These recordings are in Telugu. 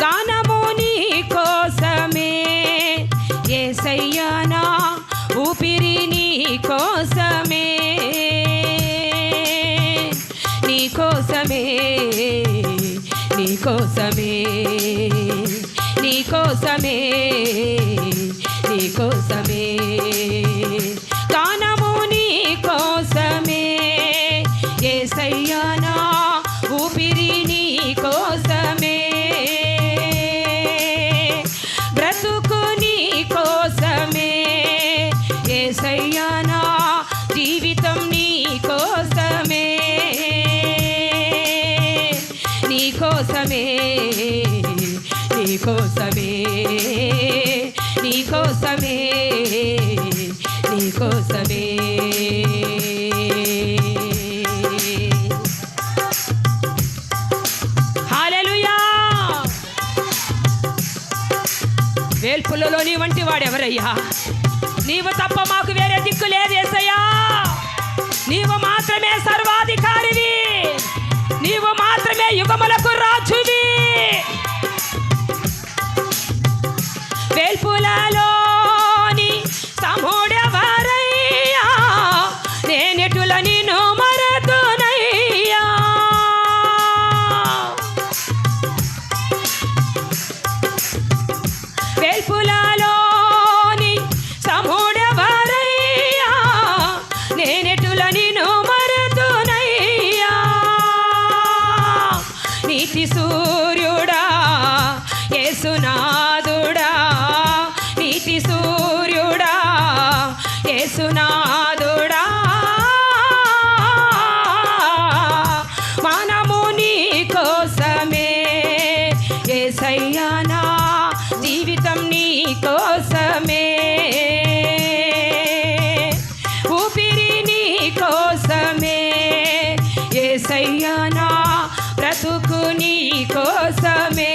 గానము నీ కోసమే. ఏసయ్యా నా ఊపిరి నీ కోసమే. నీ కోసమే నీ కోసమే. నీ కోసమే నీ కోసమే. కోసమే నీ కోసమే వేల్పుల్లలో నీ వంటి వాడెవరయ్యా? నీవు తప్ప మాకు వేరే దిక్కు లేదేసయ్యా నీవు మాత్రమే సర్వాధికారివి. నీవు మాత్రమే యుగములకు I need no more. ఏసయ్యా బ్రతుకు నీ కోసమే.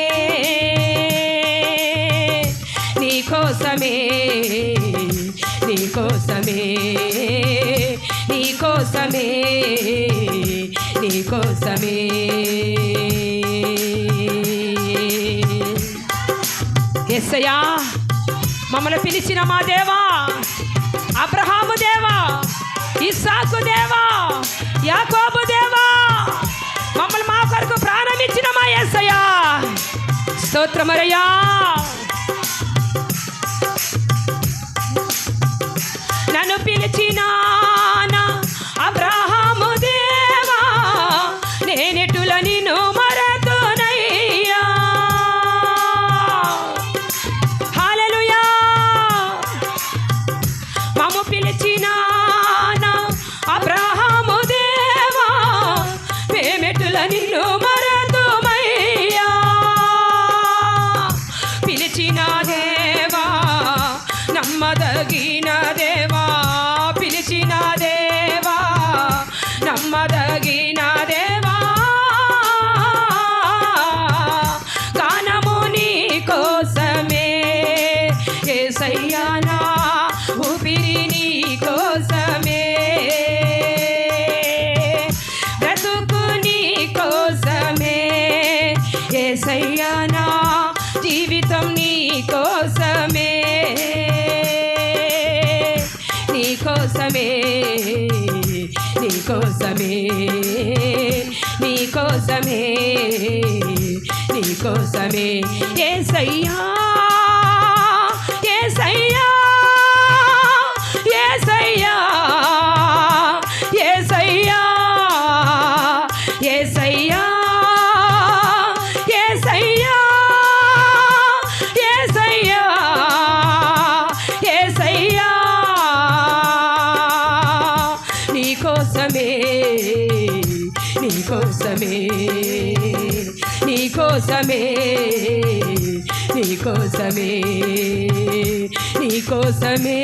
నీ కోసమే నీ కోసమే నీ కోసమే నీ కోసమే. ఎస్సయా మమ్మల్ని పిలిచిన మా దేవా అబ్రహాము దేవా ఇస్సాకు దేవా యాకోబు స్తోత్రమరయ్యా నన్ను పిలిచిన అబ్రహాము దేవా నేనెటుల నిన్ను మరతునయ్యా. హల్లెలూయా మమ్ము పిలిచిన అబ్రహాము దేవా మేమెటుల నిన్ను మరతుమయ్యా కోసమే నీ కోసమే నీ కోసమే నీ కోసమే నీ కోసమే ఏ సయ్యా ఏ సయ్యా ఏ సయ్యా నీకోసమే నీకోసమే నీకోసమే నీకోసమే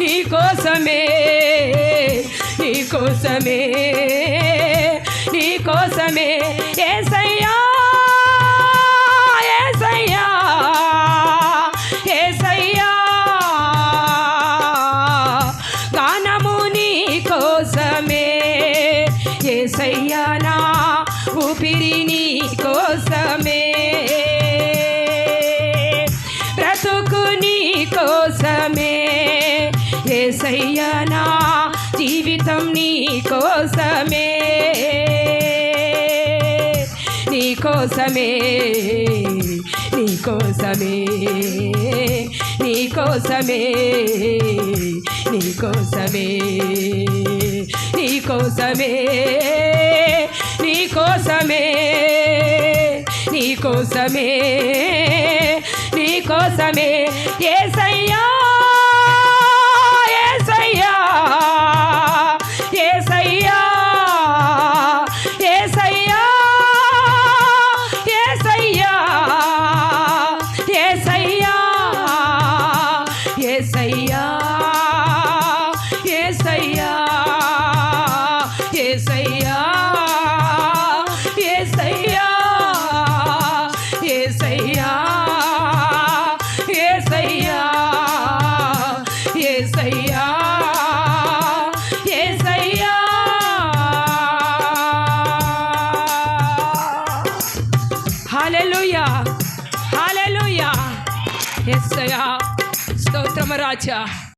నీకోసమే నీకోసమే నీకోసమే ఏ ఉన్నది నీ కోసమే. బ్రతుకు నీ కోసమే. ఏసయ్యనా జీవితం నీ కోసమే. నీ కోసమే నీ కోసమే నీ కోసమే నీ కోసమే నీ కోసమే. నీ కోసమే నీ కోసమే ఏసయ్యా acha